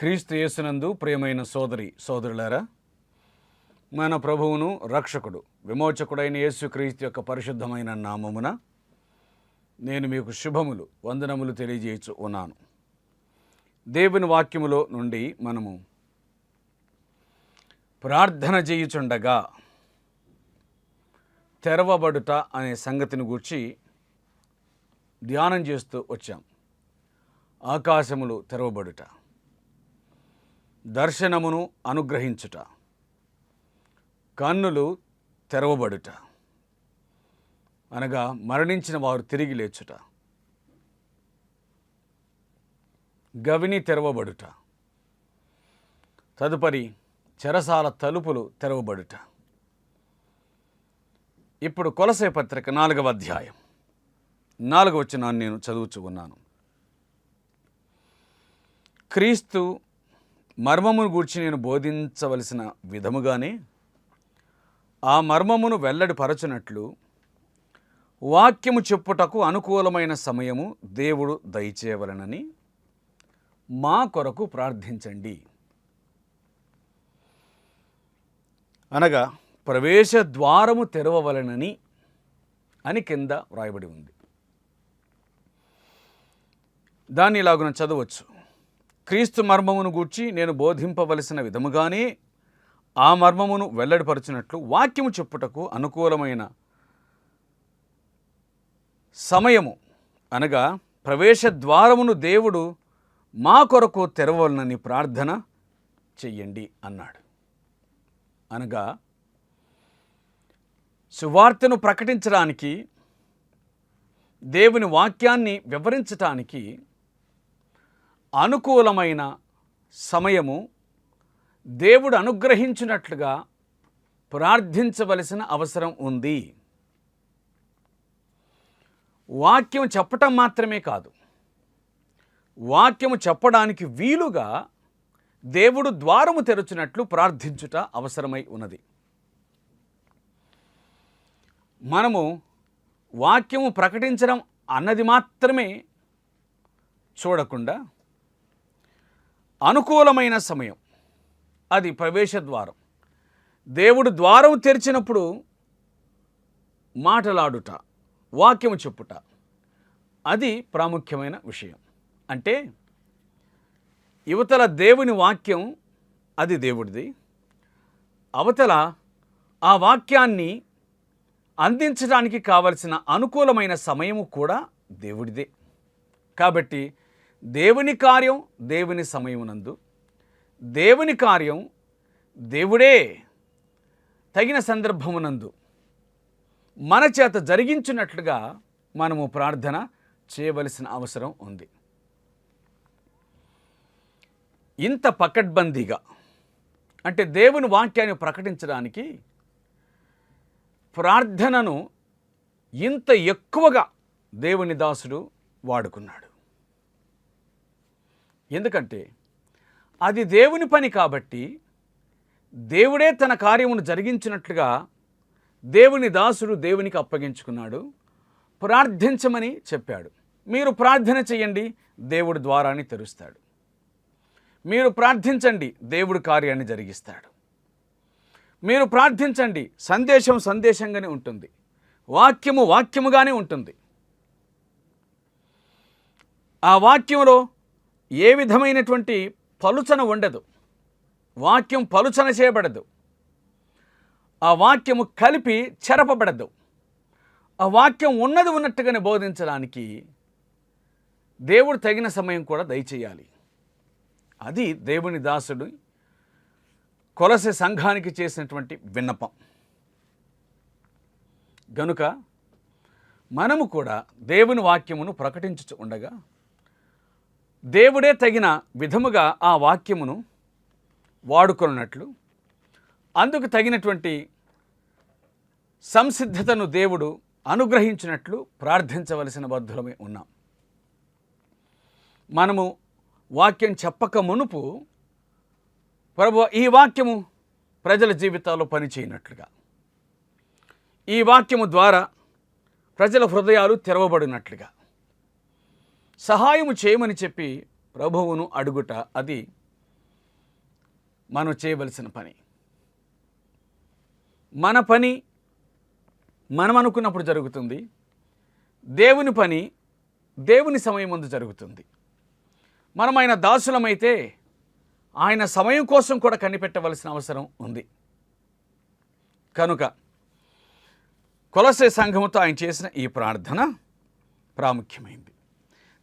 క్రీస్తు యేసునందు ప్రియమైన సోదరి సోదరులారా మన ప్రభువును రక్షకుడు విమోచకుడైన యేసు క్రీస్తు యొక్క పరిశుద్ధమైన నామమున నేను మీకు శుభములు వందనములు తెలియజేయచ్చు ఉన్నాను. దేవుని వాక్యములో నుండి మనము ప్రార్థన చేయుచుండగా తెరవబడుట అనే సంగతిని గూర్చి ధ్యానం చేస్తూ వచ్చాం. ఆకాశములు తెరవబడుట. దర్శనమును అనుగ్రహించుట. కన్నులు తెరవబడుట. అనగా మరణించిన వారు తిరిగి లేచుట. గవిని తెరవబడుట. తదుపరి చెరసాల తలుపులు తెరవబడుట. ఇప్పుడు కొలసే పత్రిక నాలుగవ అధ్యాయం. నాలుగవ వచనాన్ని నేను చదువుచు ఉన్నాను. క్రీస్తు మర్మమును గూర్చి నేను బోధించవలసిన విధముగానే ఆ మర్మమును వెల్లడిపరచునట్లు వాక్యము చెప్పుటకు అనుకూలమైన సమయము దేవుడు దయచేయవలనని మా కొరకు ప్రార్థించండి. అనగా ప్రవేశ ద్వారము తెరవవలనని అని కింద వ్రాయబడి ఉంది. దాన్ని ఇలాగున చదవచ్చు. క్రీస్తు మర్మమును గూర్చి నేను బోధింపవలసిన విధముగానే ఆ మర్మమును వెల్లడిపరచినట్లు వాక్యము చెప్పుటకు అనుకూలమైన సమయము అనగా ప్రవేశ ద్వారమును దేవుడు మా కొరకు తెరవలనని ప్రార్థన చెయ్యండి అన్నాడు. అనగా సువార్తను ప్రకటించడానికి దేవుని వాక్యాన్ని వివరించటానికి అనుకూలమైన సమయము దేవుడు అనుగ్రహించినట్లుగా ప్రార్థించవలసిన అవసరం ఉంది. వాక్యం చెప్పటం మాత్రమే కాదు. వాక్యము చెప్పడానికి వీలుగా దేవుడు ద్వారము తెరచినట్లు ప్రార్థించుట అవసరమై ఉన్నది. మనము వాక్యము ప్రకటించడం అన్నది మాత్రమే చూడకుండా అనుకూలమైన సమయం. అది ప్రవేశ ద్వారం. దేవుడు ద్వారం తెరిచినప్పుడు మాటలాడుట వాక్యము చెప్పుట అది ప్రాముఖ్యమైన విషయం. అంటే యువతల దేవుని వాక్యం అది దేవుడిది. అవతల ఆ వాక్యాన్ని అందించడానికి కావలసిన అనుకూలమైన సమయము కూడా దేవుడిదే. కాబట్టి దేవుని కార్యం దేవుని సమయమునందు. దేవుని కార్యం దేవుడే తగిన సందర్భమునందు. మన చేత జరిగించినట్లుగా మనము ప్రార్థన చేయవలసిన అవసరం ఉంది. ఇంత పకడ్బందీగా అంటే దేవుని వాక్యాన్ని ప్రకటించడానికి ప్రార్థనను ఇంత ఎక్కువగా దేవుని దాసుడు వాడుకున్నాడు. ఎందుకంటే అది దేవుని పని కాబట్టి దేవుడే తన కార్యమును జరిగించినట్లుగా దేవుని దాసుడు దేవునికి అప్పగించుకున్నాడు. ప్రార్థించమని చెప్పాడు. మీరు ప్రార్థన చేయండి దేవుడు ద్వారాన్ని తెరుస్తాడు. మీరు ప్రార్థించండి దేవుడు కార్యాన్ని జరిగిస్తాడు. మీరు ప్రార్థించండి సందేశం సందేశంగానే ఉంటుంది. వాక్యము వాక్యముగానే ఉంటుంది. ఆ వాక్యంలో ఏ విధమైనటువంటి పలుచన ఉండదు. వాక్యం పలుచన చేయబడదు. ఆ వాక్యము కలిపి చెరపబడదు. ఆ వాక్యం ఉన్నది ఉన్నట్టుగానే బోధించడానికి దేవుడు తగిన సమయం కూడా దయచేయాలి. అది దేవుని దాసుడు కొలసె సంఘానికి చేసినటువంటి విన్నపం. గనుక మనము కూడా దేవుని వాక్యమును ప్రకటించుచు ఉండగా దేవుడే తగిన విధముగా ఆ వాక్యమును వాడుకున్నట్లు అందుకు తగినటువంటి సంసిద్ధతను దేవుడు అనుగ్రహించినట్లు ప్రార్థించవలసిన బద్ధులమే ఉన్నాం. మనము వాక్యం చెప్పక మునుపు ప్రభు ఈ వాక్యము ప్రజల జీవితాల్లో పనిచేయనట్లుగా. ఈ వాక్యము ద్వారా ప్రజల హృదయాలు తెరవబడినట్లుగా. సహాయము చేయమని చెప్పి ప్రభువును అడుగుట అది మనం చేయవలసిన పని. మన పని మనం అనుకున్నప్పుడు జరుగుతుంది. దేవుని పని దేవుని సమయం ముందు జరుగుతుంది. మనం ఆయన దాసులమైతే ఆయన సమయం కోసం కూడా కనిపెట్టవలసిన అవసరం ఉంది. కనుక కొలసే సంఘముతో ఆయన చేసిన ఈ ప్రార్థన ప్రాముఖ్యమైంది.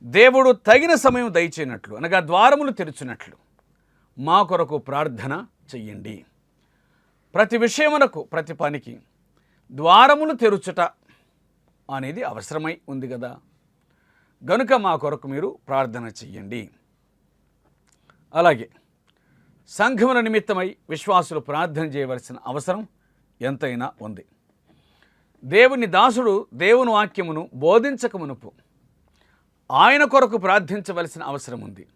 దేవుడు తగిన సమయం దయచేయనట్లు అనగా ద్వారములు తెరుచునట్లు మా కొరకు ప్రార్థన చెయ్యండి. ప్రతి విషయమునకు ప్రతి పనికి ద్వారములు తెరుచుట అనేది అవసరమై ఉంది కదా గనుక మా కొరకు మీరు ప్రార్థన చెయ్యండి. అలాగే సంఘముల నిమిత్తమై విశ్వాసులు ప్రార్థన చేయవలసిన అవసరం ఎంతైనా ఉంది. దేవుని దాసుడు దేవుని వాక్యమును బోధించకమునుపు ఆయన కొరకు ప్రార్థించవలసిన అవసరం ఉంది.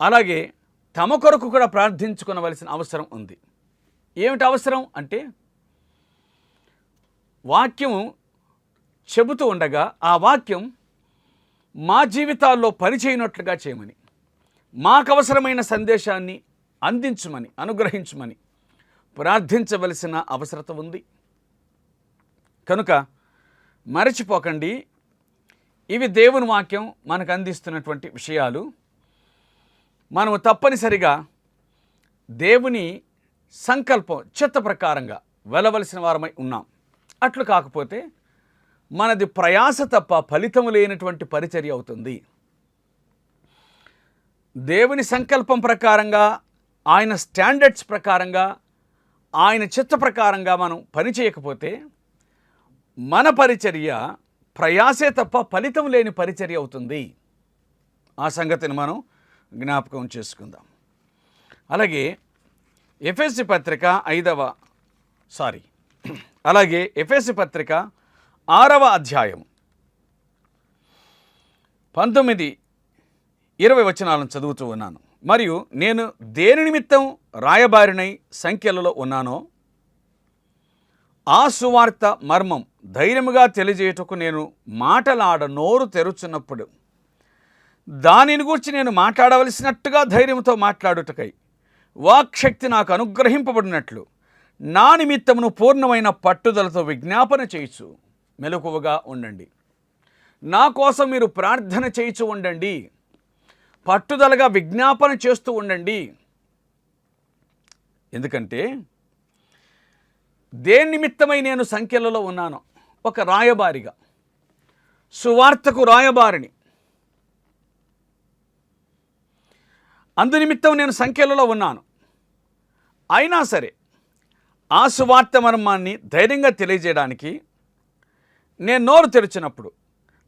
అలాగే తమ కొరకు కూడా ప్రార్థించుకునవలసిన అవసరం ఉంది. ఏమిటి అవసరం అంటే వాక్యము చెబుతూ ఉండగా ఆ వాక్యం మా జీవితాల్లో పనిచేయనట్లుగా చేయమని మాకు అవసరమైన సందేశాన్ని అందించమని అనుగ్రహించమని ప్రార్థించవలసిన అవసరత ఉంది. కనుక మరచిపోకండి. ఇవి దేవుని వాక్యం మనకు అందిస్తున్నటువంటి విషయాలు. మనము తప్పనిసరిగా దేవుని సంకల్పం చిత్త ప్రకారంగా వెళ్ళవలసిన వారమై ఉన్నాం. అట్లు కాకపోతే మనది ప్రయాస తప్ప ఫలితం లేనటువంటి పరిచర్య అవుతుంది. దేవుని సంకల్పం ప్రకారంగా ఆయన స్టాండర్డ్స్ ప్రకారంగా ఆయన చిత్త ప్రకారంగా మనం పని చేయకపోతే మన పరిచర్య ప్రయాసే తప్ప ఫలితం లేని పరిచర్య అవుతుంది. ఆ సంగతిని మనం జ్ఞాపకం చేసుకుందాం. అలాగే ఎఫ్ఎస్సి పత్రిక ఐదవ సారీ అలాగే ఎఫ్ఎస్సి పత్రిక ఆరవ అధ్యాయం పంతొమ్మిది ఇరవై వచనాలను చదువుతూ ఉన్నాను. మరియు నేను దేని నిమిత్తం రాయబారినై సంఖ్యలలో ఉన్నానో ఆ సువార్త మర్మం ధైర్యముగా తెలియజేయటకు నేను మాటలాడ నోరు తెరుచున్నప్పుడు దానిని గురించి నేను మాట్లాడవలసినట్టుగా ధైర్యంతో మాట్లాడుటకై వాక్శక్తి నాకు అనుగ్రహింపబడినట్లు నా నిమిత్తమును పూర్ణమైన పట్టుదలతో విజ్ఞాపన చేయొచ్చు మెలకువగా ఉండండి. నా కోసం మీరు ప్రార్థన చేయిచు ఉండండి. పట్టుదలగా విజ్ఞాపన చేస్తూ ఉండండి. ఎందుకంటే దేని నిమిత్తమై నేను సంఖ్యలలో ఉన్నాను. ఒక రాయబారిగా. సువార్తకు రాయబారిని. అందునిమిత్తం నేను సంఖ్యలలో ఉన్నాను. అయినా సరే ఆ సువార్త మర్మాన్ని ధైర్యంగా తెలియజేయడానికి నేను నోరు తెరిచినప్పుడు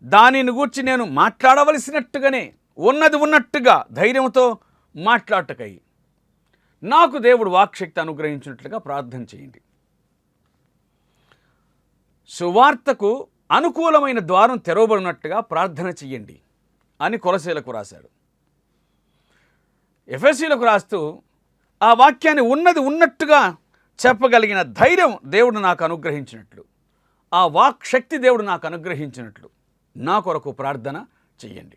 దానిని గూర్చి నేను మాట్లాడవలసినట్టుగానే ఉన్నది ఉన్నట్టుగా ధైర్యంతో మాట్లాడటకై నాకు దేవుడు వాక్శక్తి అనుగ్రహించినట్లుగా ప్రార్థన చేయండి. సువార్తకు అనుకూలమైన ద్వారం తెరవబడినట్టుగా ప్రార్థన చెయ్యండి అని కొలసీలకు రాశాడు. ఎఫ్ఎస్సీలకు రాస్తూ ఆ వాక్యాన్ని ఉన్నది ఉన్నట్టుగా చెప్పగలిగిన ధైర్యం దేవుడు నాకు అనుగ్రహించినట్లు. ఆ వాక్ శక్తి దేవుడు నాకు అనుగ్రహించినట్లు. నా కొరకు ప్రార్థన చెయ్యండి.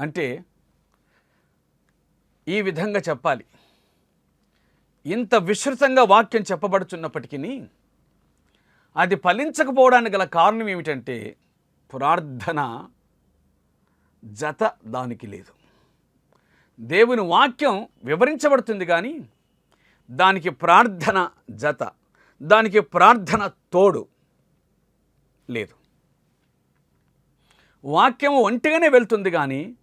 అంటే ఈ విధంగా చెప్పాలి. ఇంత విస్తృతంగా వాక్యం చెప్పబడుచున్నప్పటికీ అది ఫలించకపోవడానికి గల కారణం ఏమిటంటే ప్రార్థన జత దానికి లేదు. దేవుని వాక్యం వివరించబడుతుంది కానీ దానికి ప్రార్థన జత దానికి ప్రార్థన తోడు లేదు. వాక్యం ఒంటిగానే వెళ్తుంది కానీ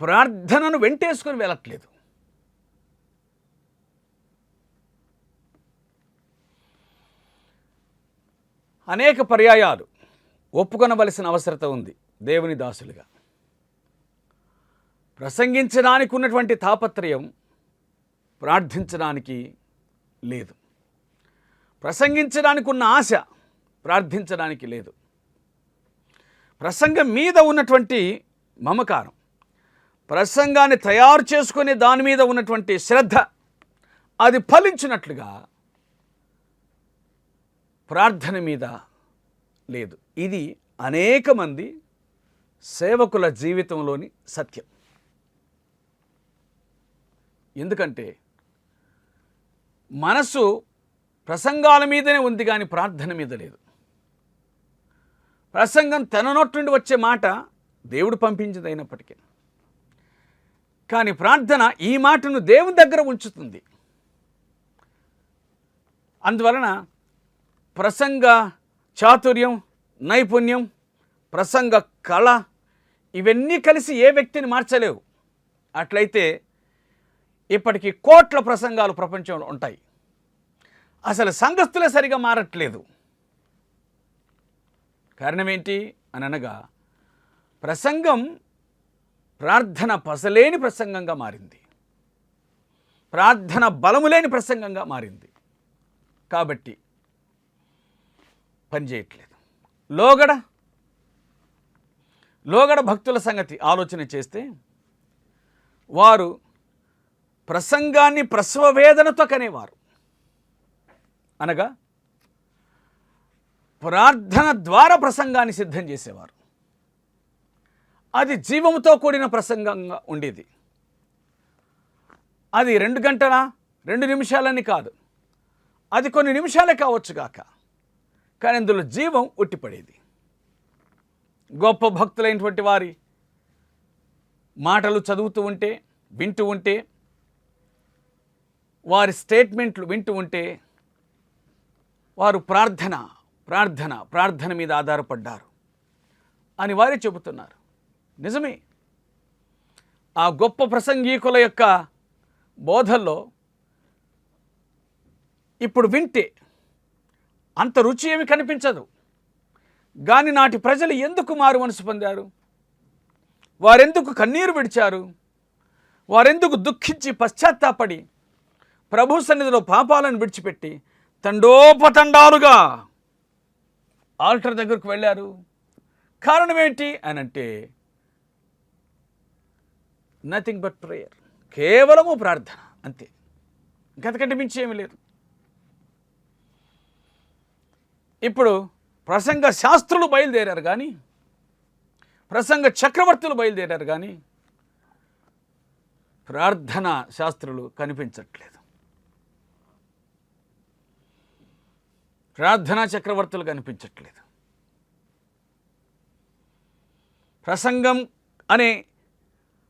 ప్రార్థనను వెంటేసుకొని వెళ్ళట్లేదు. అనేక పర్యాయాలు ఒప్పుకొనవలసిన అవసరత ఉంది దేవుని దాసులుగా. ప్రసంగించడానికి ఉన్నటువంటి తాపత్రయం ప్రార్థించడానికి లేదు. ప్రసంగించడానికి ఉన్న ఆశ ప్రార్థించడానికి లేదు. ప్రసంగం మీద ఉన్నటువంటి మమకారం ప్రసంగాన్ని తయారు చేసుకునే దాని మీద ఉన్నటువంటి శ్రద్ధ అది ఫలించినట్లుగా ప్రార్థన మీద లేదు. ఇది అనేక మంది సేవకుల జీవితంలోని సత్యం. ఎందుకంటే మనసు ప్రసంగాల మీదనే ఉంది కానీ ప్రార్థన మీద లేదు. ప్రసంగం తన నోటి నుండి వచ్చే మాట దేవుడు పంపించింది అయినప్పటికీ కానీ ప్రార్థన ఈ మాటను దేవుని దగ్గర ఉంచుతుంది. అందువలన ప్రసంగ చాతుర్యం నైపుణ్యం ప్రసంగ కళ ఇవన్నీ కలిసి ఏ వ్యక్తిని మార్చలేవు. అట్లయితే ఇప్పటికీ కోట్ల ప్రసంగాలు ప్రపంచంలో ఉంటాయి. అసలు సంఘస్థులే సరిగా మారట్లేదు. కారణం ఏంటి అని అనగా ప్రసంగం ప్రార్థన పసలేని ప్రసంగంగా మారింది. ప్రార్థన బలము లేని ప్రసంగంగా మారింది. కాబట్టి పనిచేయట్లేదు లోగడ? లోగడ భక్తుల సంగతి ఆలోచన చేస్తే వారు ప్రసంగాన్ని ప్రసవ వేదనతో కనేవారు. అనగా ప్రార్థన ద్వారా ప్రసంగాన్ని సిద్ధం చేసేవారు. అది జీవముతో కూడిన ప్రసంగంగా ఉండేది. అది రెండు గంటల? రెండు నిమిషాలని కాదు. అది కొన్ని నిమిషాలే కావచ్చు కాక కానీ అందులో జీవం ఉట్టిపడేది. గొప్ప భక్తులైనటువంటి వారి మాటలు చదువుతూ ఉంటే వింటూ ఉంటే వారి స్టేట్మెంట్లు వింటూ ఉంటే వారు ప్రార్థన ప్రార్థన ప్రార్థన మీద ఆధారపడ్డారు అని వారే చెబుతున్నారు. నిజమే. ఆ గొప్ప ప్రసంగీకుల యొక్క బోధల్లో ఇప్పుడు వింటే అంత రుచి ఏమి కనిపించదు. గాని నాటి ప్రజలు ఎందుకు మారు మనసు పొందారు? వారెందుకు కన్నీరు విడిచారు? వారెందుకు దుఃఖించి పశ్చాత్తాపడి ప్రభు సన్నిధిలో పాపాలను విడిచిపెట్టి తండోపతండాలుగా ఆల్టర్ దగ్గరకు వెళ్ళారు? కారణం ఏంటి అని అంటే నథింగ్ బట్ ప్రేయర్ కేవలము ప్రార్థన అంతే. ఇంకంతకంటే మించి ఏమీ లేదు. ఇప్పుడు ప్రసంగ శాస్త్రులు బయలుదేరారు కానీ ప్రసంగ చక్రవర్తులు బయలుదేరారు కానీ ప్రార్థన శాస్త్రులు కనిపించట్లేదు. ప్రార్థనా చక్రవర్తులు కనిపించట్లేదు. ప్రసంగం అనే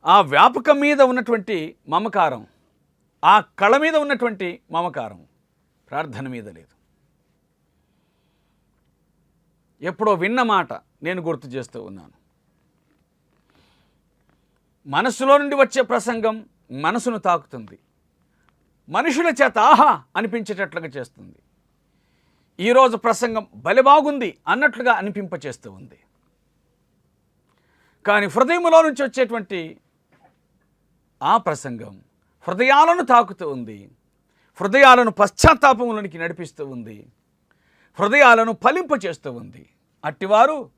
ఆ వ్యాపకం మీద ఉన్నటువంటి మమకారం ఆ కళ మీద ఉన్నటువంటి మమకారం ప్రార్థన మీద లేదు. ఎప్పుడో విన్న మాట నేను గుర్తు చేస్తూ ఉన్నాను. మనసులో నుండి వచ్చే ప్రసంగం మనసును తాకుతుంది. మనుషుల చేత ఆహా అనిపించేటట్లుగా చేస్తుంది. ఈరోజు ప్రసంగం బలి బాగుంది అన్నట్లుగా అనిపింపచేస్తూ ఉంది. కానీ హృదయంలో నుంచి వచ్చేటువంటి ఆ ప్రసంగం హృదయాలను తాకుతూ ఉంది. హృదయాలను పశ్చాత్తాపంలోనికి నడిపిస్తూ ఉంది. హృదయాలను ఫలింప చేస్తూ ఉంది. అట్టివారు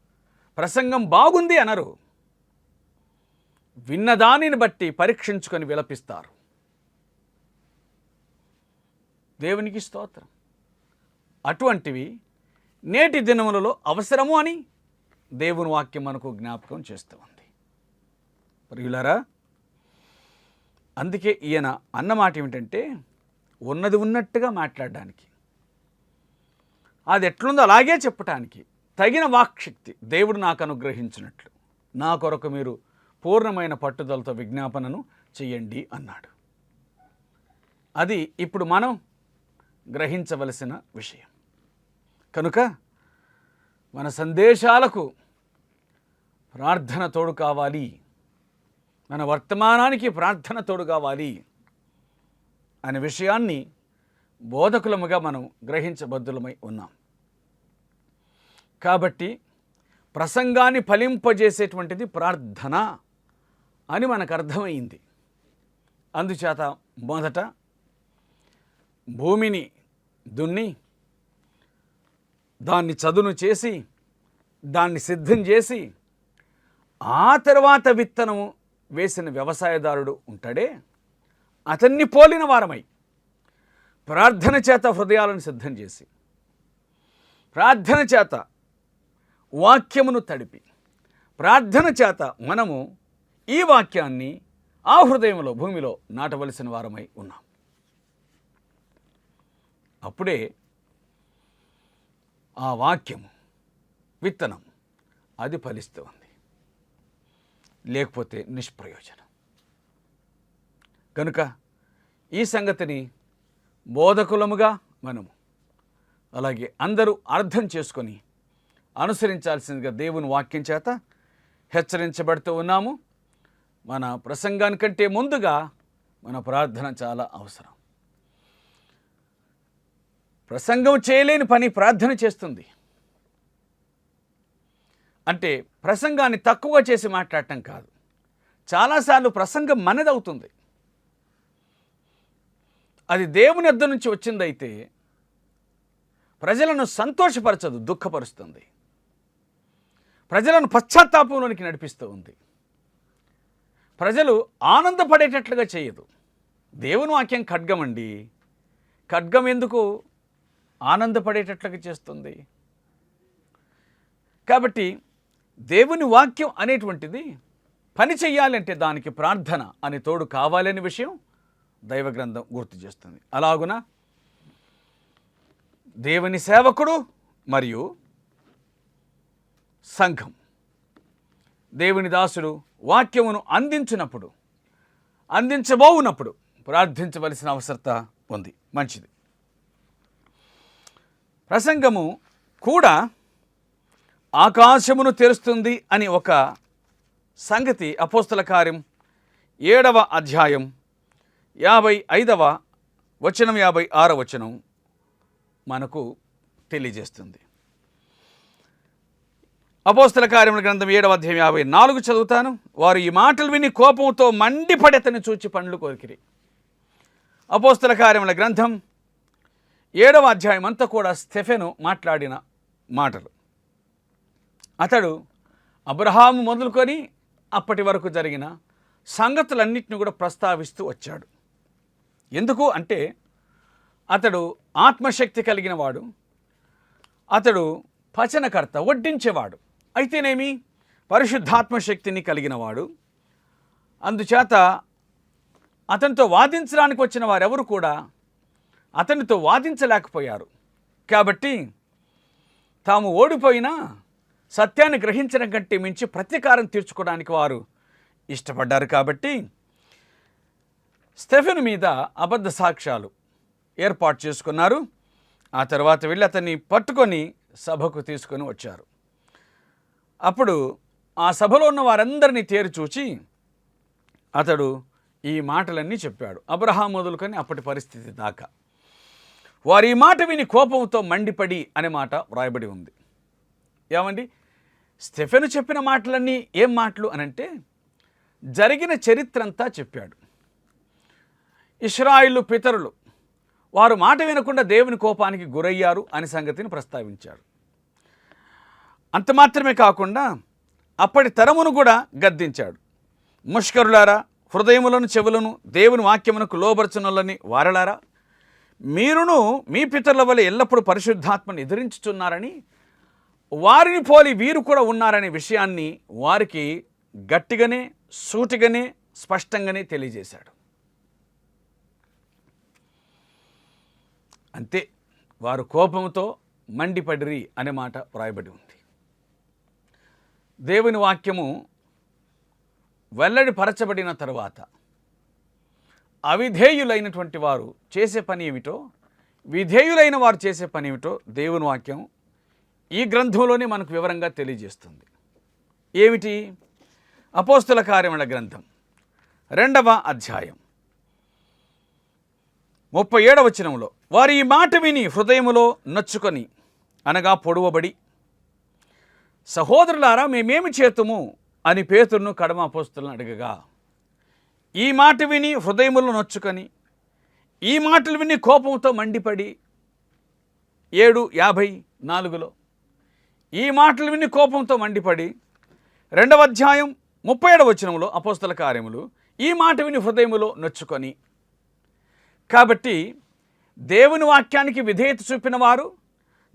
ప్రసంగం బాగుంది అనరు. విన్నదానిని బట్టి పరీక్షించుకొని విలపిస్తారు. దేవునికి స్తోత్రం. అటువంటివి నేటి దినములలో అవసరము అని దేవుని వాక్యం మనకు జ్ఞాపకం చేస్తూ ఉంది. ప్రియులారా అందుకే ఈయన అన్నమాట ఏమిటంటే ఉన్నది ఉన్నట్టుగా మాట్లాడడానికి. అది ఎట్లుందో అలాగే చెప్పటానికి. తగిన వాక్శక్తి దేవుడు నాకు అనుగ్రహించినట్లు. నా కొరకు మీరు పూర్ణమైన పట్టుదలతో విజ్ఞాపనను చేయండి అన్నాడు. అది ఇప్పుడు మనం గ్రహించవలసిన విషయం. కనుక మన సందేశాలకు ప్రార్థన తోడు కావాలి. మన వర్తమానానికి ప్రార్థన తోడు కావాలి అనే విషయాన్ని బోధకులముగా మనం గ్రహించబద్దులమై ఉన్నాం. కాబట్టి ప్రసంగాన్ని ఫలింపజేసేటువంటిది ప్రార్థన అని మనకు అర్థమైంది. అందుచేత మొదట భూమిని దున్ని దాన్ని చదును చేసి దాన్ని సిద్ధం చేసి ఆ తర్వాత విత్తనము వేసిన వ్యవసాయదారుడు ఉంటాడే అతన్ని పోలిన వారమై ప్రార్థన చేత హృదయాలను సిద్ధం చేసి ప్రార్థన చేత వాక్యమును తడిపి. ప్రార్థన చేత మనము ఈ వాక్యాన్ని ఆ హృదయంలో భూమిలో నాటవలసిన వారమై ఉన్నాం. అప్పుడే ఆ వాక్యము విత్తనం అది ఫలిస్తూ ఉంది. లేకపోతే నిష్ప్రయోజనం. కనుక ఈ సంగతిని బోధకులముగా మనము అలాగే అందరూ అర్థం చేసుకొని అనుసరించాల్సిందిగా దేవుని వాక్యం చేత హెచ్చరించబడుతూ ఉన్నాము. మన ప్రసంగానికంటే ముందుగా మన ప్రార్థన చాలా అవసరం. ప్రసంగం చేయలేని పని ప్రార్థన చేస్తుంది. అంటే ప్రసంగాన్ని తక్కువ చేసి మాట్లాడటం కాదు. చాలాసార్లు ప్రసంగం మనదవుతుంది. అది దేవుని ఎద్దు నుంచి వచ్చిందైతే ప్రజలను సంతోషపరచదు దుఃఖపరుస్తుంది. ప్రజలను పశ్చాత్తాపంలోనికి నడిపిస్తూ ఉంది. ప్రజలు ఆనందపడేటట్లుగా చేయదు. దేవుని వాక్యం ఖడ్గం అండి. ఖడ్గం ఎందుకు? ఆనందపడేటట్లుగా చేస్తుంది. కాబట్టి దేవుని వాక్యం అనేటువంటిది పని చెయ్యాలంటే దానికి ప్రార్థన అని తోడు కావాలనే విషయం దైవ గ్రంథం గుర్తు చేస్తుంది. అలాగున దేవుని సేవకుడు మరియు సంఘం. దేవుని దాసుడు వాక్యమును అందించినప్పుడు అందించబోవునప్పుడు ప్రార్థించవలసిన అవసరత ఉంది. మంచిది. ప్రసంగము కూడా ఆకాశమును తెరుస్తుంది అని ఒక సంగతి అపోస్తల కార్యం ఏడవ అధ్యాయం యాభై ఐదవ వచనం యాభై ఆరో వచనం మనకు తెలియజేస్తుంది. అపోస్తల కార్యముల గ్రంథం ఏడవ అధ్యాయం యాభై నాలుగు చదువుతాను. వారు ఈ మాటలు విని కోపంతో మండిపడెతని చూచి పండ్లు కోరికిరి. అపోస్తల కార్యముల గ్రంథం ఏడవ అధ్యాయం అంతా కూడా స్టెఫెను మాట్లాడిన మాటలు. అతడు అబ్రహాము మొదలుకొని అప్పటి వరకు జరిగిన సంగతులన్నింటిని కూడా ప్రస్తావిస్తూ వచ్చాడు. ఎందుకు అంటే అతడు ఆత్మశక్తి కలిగిన వాడు అతడు పచనకర్త వడ్డించేవాడు. అయితేనేమి? పరిశుద్ధాత్మశక్తిని కలిగిన వాడు అందుచేత అతనితో వాదించడానికి వచ్చిన వారెవరు కూడా అతనితో వాదించలేకపోయారు. కాబట్టి తాము ఓడిపోయినా సత్యాన్ని గ్రహించడం కంటే మించి ప్రతీకారం తీర్చుకోవడానికి వారు ఇష్టపడ్డారు కాబట్టి స్టెఫెన్ మీద అబద్ధ సాక్ష్యాలు ఏర్పాటు చేసుకున్నారు. ఆ తర్వాత వెళ్ళి అతన్ని పట్టుకొని సభకు తీసుకొని వచ్చారు. అప్పుడు ఆ సభలో ఉన్న వారందరినీ తేరుచూచి అతడు ఈ మాటలన్నీ చెప్పాడు. అబ్రహాం మొదలుకొని అప్పటి పరిస్థితి దాకా. వారి ఈ మాట విని కోపంతో మండిపడి అనే మాట వ్రాయబడి ఉంది. ఏమండి? స్టెఫెను చెప్పిన మాటలన్నీ ఏం మాటలు అనంటే జరిగిన చరిత్ర అంతా చెప్పాడు. ఇస్రాయిలు పితరులు వారు మాట వినకుండా దేవుని కోపానికి గురయ్యారు అనే సంగతిని ప్రస్తావించాడు అంత మాత్రమే కాకుండా అప్పటి తరమును కూడా గద్దించాడు. ముష్కరులారా హృదయములను చెవులను దేవుని వాక్యమునకు లోబరచునులని వారలారా మీరును మీ పితరుల వల్ల ఎల్లప్పుడూ పరిశుద్ధాత్మను ఎదిరించుచున్నారని వారిని పోలి వీరు కూడా ఉన్నారనే విషయాన్ని వారికి గట్టిగానే సూటిగానే స్పష్టంగానే తెలియజేశాడు. అంతే వారు కోపంతో మండిపడిరి అనే మాట వ్రాయబడి ఉంది. దేవుని వాక్యము వెల్లడిపరచబడిన తరువాత అవిధేయులైనటువంటి వారు చేసే పని ఏమిటో విధేయులైన వారు చేసే పని ఏమిటో దేవుని వాక్యం ఈ గ్రంథంలోనే మనకు వివరంగా తెలియజేస్తుంది. ఏమిటి? అపోస్తుల కార్యముల గ్రంథం రెండవ అధ్యాయం ముప్పై ఏడవచనంలో వారి ఈ మాట విని హృదయములో నొచ్చుకొని అనగా పొడవబడి సహోదరులారా మేమేమి చేతుము? అని పేతురును కడమ అపోస్తులను అడగగా ఈ మాట విని హృదయములు నొచ్చుకొని ఈ మాటలు విని కోపంతో మండిపడి ఏడు యాభై నాలుగులో ఈ మాటలు విని కోపంతో మండిపడి రెండవ అధ్యాయం ముప్పై ఏడవ వచనంలో అపోస్తల కార్యములు ఈ మాట విని హృదయములో నొచ్చుకొని. కాబట్టి దేవుని వాక్యానికి విధేయత చూపిన వారు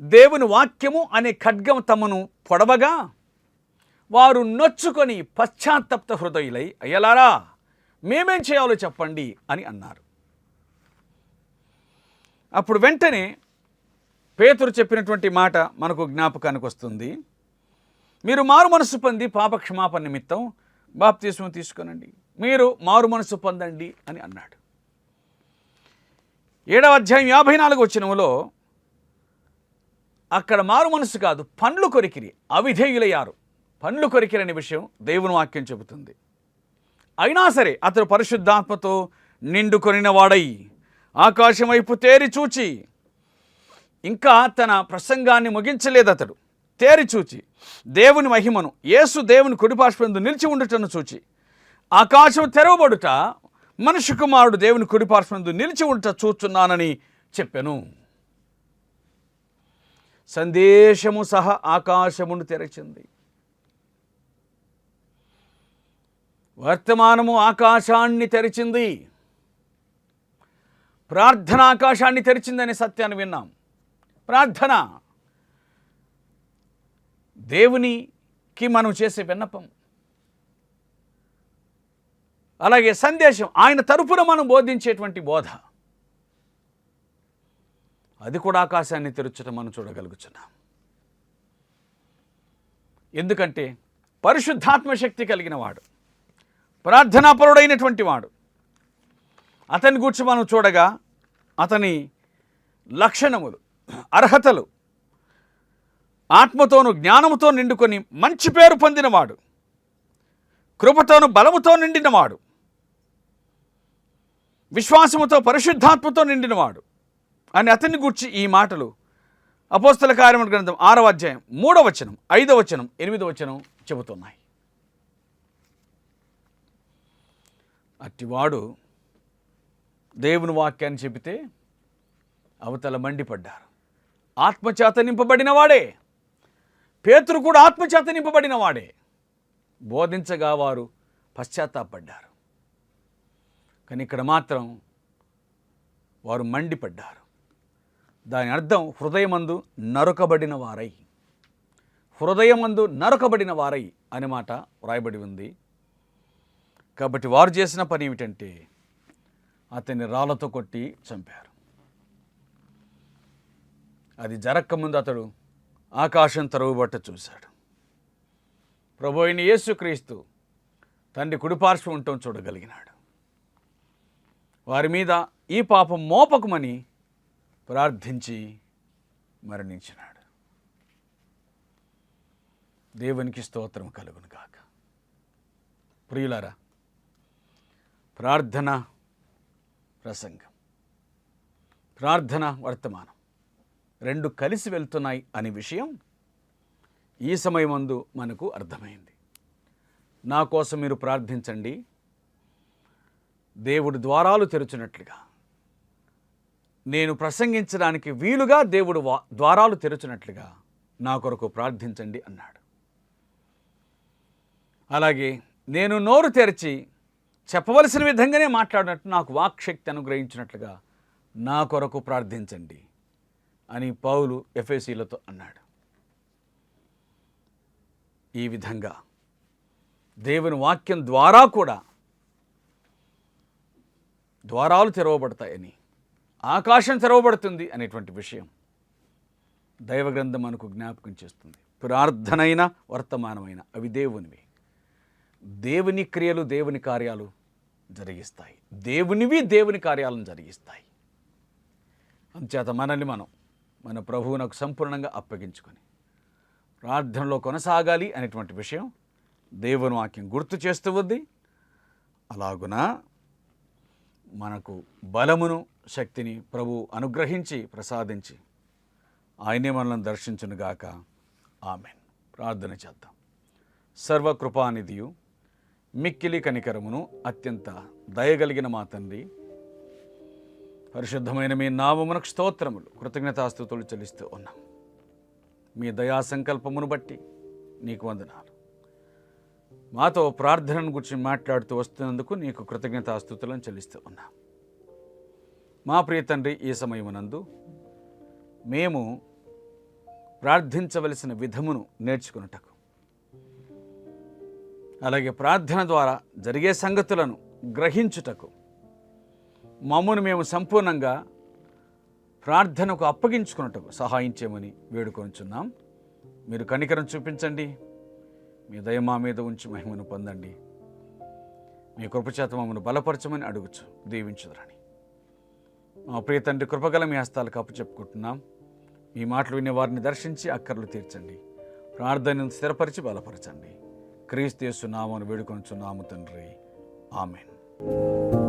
దేవుని వాక్యము అనే ఖడ్గం తమను పొడవగా వారు నొచ్చుకొని పశ్చాత్తప్త హృదయులై అయ్యలారా మేమేం చేయాలో చెప్పండి అని అన్నారు. అప్పుడు వెంటనే పేతురు చెప్పినటువంటి మాట మనకు జ్ఞాపకానికి వస్తుంది. మీరు మారు మనసు పొంది పాప క్షమాపణ నిమిత్తం బాప్తీసం తీసుకోనండి. మీరు మారు మనసు పొందండి అని అన్నాడు. ఏడవ అధ్యాయం యాభై నాలుగు వచ్చినములో అక్కడ మారు మనసు కాదు పండ్లు కొరికిరి. అవిధేయులయ్యారు. పండ్లు కొరికిరి అనే విషయం దేవుని వాక్యం చెబుతుంది. అయినా సరే అతడు పరిశుద్ధాత్మతో నిండుకొనిన వాడై ఆకాశం వైపు తేరి చూచి ఇంకా తన ప్రసంగాన్ని ముగించలేదు అతడు తేరి చూచి దేవుని మహిమను యేసు దేవుని కుడిపార్శ్వందు నిలిచి ఉండటను చూచి ఆకాశం తెరవబడుట మనుషు కుమారుడు దేవుని కుడిపార్శ్వందు నిలిచి ఉంట చూచున్నానని చెప్పాను. సందేశము సహా ఆకాశమును తెరచింది. వర్తమానము ఆకాశాన్ని తెరిచింది. ప్రార్థన ఆకాశాన్ని తెరిచిందనే సత్యాన్ని విన్నాం. ప్రార్థన. దేవునికి మనం చేసే విన్నపం. అలాగే సందేశం ఆయన తరపున మనం బోధించేటువంటి బోధ. అది కూడా ఆకాశాన్ని తెరుచడం మనం చూడగలుగుతున్నాం ఎందుకంటే పరిశుద్ధాత్మ శక్తి కలిగిన వాడు ప్రార్థనాపరుడైనటువంటి వాడు అతని గురించి మనం చూడగా అతని లక్షణములు అర్హతలు ఆత్మతోను జ్ఞానముతో నిండుకొని మంచి పేరు పొందినవాడు కృపతోను బలముతో నిండినవాడు విశ్వాసముతో పరిశుద్ధాత్మతో నిండినవాడు అని అతన్ని గూర్చి ఈ మాటలు. అపోస్తల కార్యముల గ్రంథం ఆరవ అధ్యాయం మూడవ వచనం ఐదవ వచనం ఎనిమిదవ వచనం చెబుతున్నాయి. అట్టివాడు దేవుని వాక్యాన్ని చెబితే అవతల మండిపడ్డారు. ఆత్మచేత నింపబడిన వాడే. పేతురు కూడా ఆత్మచేత నింపబడిన వాడే. బోధించగా వారు పశ్చాత్తాపడ్డారు. కానీ ఇక్కడ మాత్రం వారు మండిపడ్డారు. దాని అర్థం హృదయమందు నరకబడిన వారై. హృదయమందు నరకబడిన వారై అనే మాట వ్రాయబడి ఉంది. కాబట్టి వారు చేసిన పని ఏమిటంటే అతన్ని రాళ్ళతో కొట్టి చంపారు. అది జరక్కముందు అతడు ఆకాశం తరువుబట్ట చూశాడు. ప్రభు అయిన యేసుక్రీస్తు తండ్రి కుడిపార్శ్వం ఉండటం చూడగలిగినాడు. వారి మీద ఈ పాపం మోపకమని ప్రార్థించి మరణించినాడు. దేవునికి స్తోత్రం కలుగును కాక ప్రియులారా ప్రార్థన ప్రసంగం ప్రార్థన వర్తమానం రెండు కలిసి వెళ్తున్నాయి అనే విషయం ఈ సమయమందు మనకు అర్థమైంది. నా కోసం మీరు ప్రార్థించండి. దేవుడి ద్వారాలు తెరుచున్నట్లుగా నేను ప్రసంగించడానికి వీలుగా దేవుడు ద్వారాలు తెరుచున్నట్లుగా నా కొరకు ప్రార్థించండి అన్నాడు. అలాగే నేను నోరు తెరిచి చెప్పవలసిన విధంగానే మాట్లాడినట్టు నాకు వాక్శక్తి అనుగ్రహించినట్లుగా నా కొరకు ప్రార్థించండి అని పౌలు ఎఫ్ఎసీలతో అన్నాడు. ఈ విధంగా దేవుని వాక్యం ద్వారా కూడా ద్వారాలు తెరవబడతాయని ఆకాశం తెరవబడుతుంది అనేటువంటి విషయం దైవ గ్రంథం మనకు జ్ఞాపకం చేస్తుంది. ప్రార్థనైన వర్తమానమైన అవి దేవునివి. దేవుని క్రియలు దేవుని కార్యాలు జరిగిస్తాయి. దేవునివి దేవుని కార్యాలను జరిగిస్తాయి. అంచేత మనల్ని మనం మన ప్రభువునకు సంపూర్ణంగా అప్పగించుకొని ప్రార్థనలో కొనసాగాలి అనేటువంటి విషయం దేవుని వాక్యం గుర్తు చేస్తూ ఉంది. అలాగున మనకు బలమును శక్తిని ప్రభు అనుగ్రహించి ప్రసాదించి ఆయనే మనల్ని దర్శించునుగాక. ఆమెన్. ప్రార్థన చేద్దాం. సర్వకృపానిధియు మిక్కిలి కనికరమును అత్యంత దయగలిగిన మా తండ్రి పరిశుద్ధమైన మీ నామమునకు స్తోత్రములు కృతజ్ఞతాస్తుతులు చెల్లిస్తూ ఉన్నాం. మీ దయా సంకల్పమును బట్టి నీకు వందనాలు. మాతో ప్రార్థనను గురించి మాట్లాడుతూ వస్తున్నందుకు నీకు కృతజ్ఞతాస్తుతులను చెల్లిస్తూ ఉన్నాం. మా ప్రియ తండ్రి ఈ సమయమునందు మేము ప్రార్థించవలసిన విధమును నేర్చుకున్నటకు అలాగే ప్రార్థన ద్వారా జరిగే సంగతులను గ్రహించుటకు మమ్మను మేము సంపూర్ణంగా ప్రార్థనకు అప్పగించుకున్నటకు సహాయం చేయమని వేడుకొనుచున్నాం. మీరు కనికరం చూపించండి. మీ దయ మా మీద ఉంచి మహిమను పొందండి. మీ కృపచేత మమ్మను బలపరచమని అడుగుచు దీవించుదరని. ప్రియ తండ్రి కృపగల మీ హస్తాలకు అప్పు చెప్పుకుంటున్నాం. మీ మాటలు వినే వారిని దర్శించి అక్కర్లు తీర్చండి. ప్రార్థనను స్థిరపరిచి బలపరచండి. క్రీస్తు నామను వేడుకొనుచున్నాము తండ్రి. ఆమెన్.